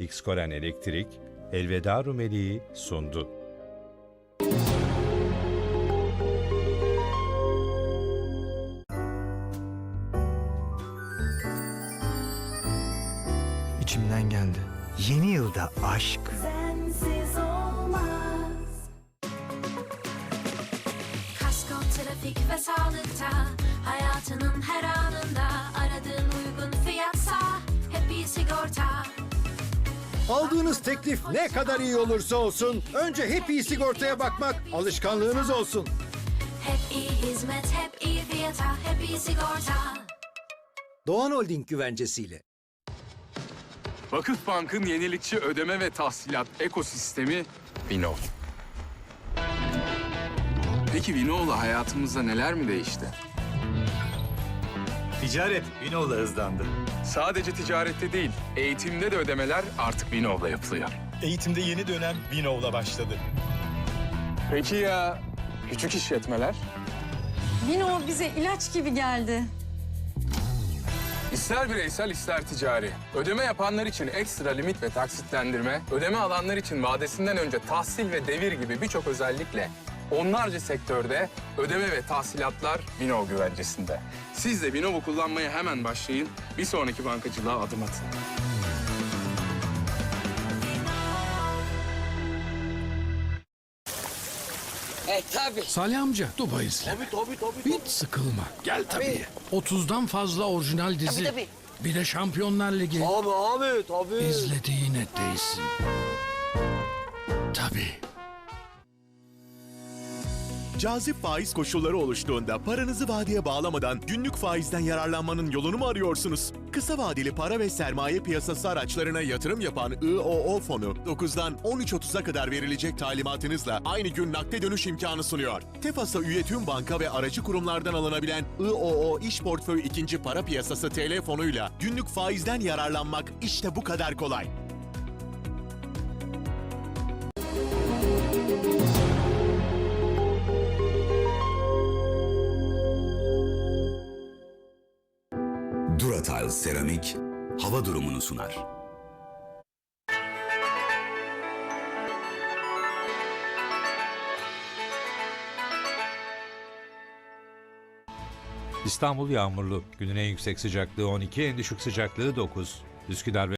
Xkoren Elektrik, Elveda Rumeli'yi sundu. İçimden geldi. Yeni yılda aşk. Sensiz olmaz. Kasko, trafik ve sağlıkta Hayatının her Aldığınız teklif ne kadar iyi olursa olsun önce hep iyi sigortaya bakmak alışkanlığınız olsun. Hep iyi hizmet, hep iyi fiyata Hep iyi sigorta Doğan Holding güvencesiyle. Vakıfbank'ın yenilikçi ödeme ve tahsilat ekosistemi Vinov. Peki Vinov'la hayatımızda neler mi değişti? Ticaret Vino'la hızlandı. Sadece ticarette değil, eğitimde de ödemeler artık Vinov'la yapılıyor. Eğitimde yeni dönem Vinov'la başladı. Peki ya küçük işletmeler? Vino bize ilaç gibi geldi. İster bireysel ister ticari. Ödeme yapanlar için ekstra limit ve taksitlendirme, ödeme alanlar için vadesinden önce tahsil ve devir gibi birçok özellikle onlarca sektörde ödeme ve tahsilatlar Vinov güvencesinde. Siz de Vinov'u kullanmaya hemen başlayın. Bir sonraki bankacılığa adım atın. E tabi. Salih amca Dubai izle. Tabi tabi tabi. Hiç sıkılma. Gel tabii. 30'dan fazla orijinal dizi. Tabii, tabii. Bir de Şampiyonlar Ligi. Abi abi tabi. İzlediğine değsin. Tabii. Cazip faiz koşulları oluştuğunda paranızı vadeye bağlamadan günlük faizden yararlanmanın yolunu mu arıyorsunuz? Kısa vadeli para ve sermaye piyasası araçlarına yatırım yapan IOO fonu 9'dan 13.30'a kadar verilecek talimatınızla aynı gün nakde dönüş imkanı sunuyor. Tefasa üye tüm banka ve aracı kurumlardan alınabilen IOO İş Portföy ikinci para piyasası TL fonuyla günlük faizden yararlanmak işte bu kadar kolay. Duratile Seramik hava durumunu sunar. İstanbul yağmurlu. Günün en yüksek sıcaklığı 12, en düşük sıcaklığı 9. Üsküdar ve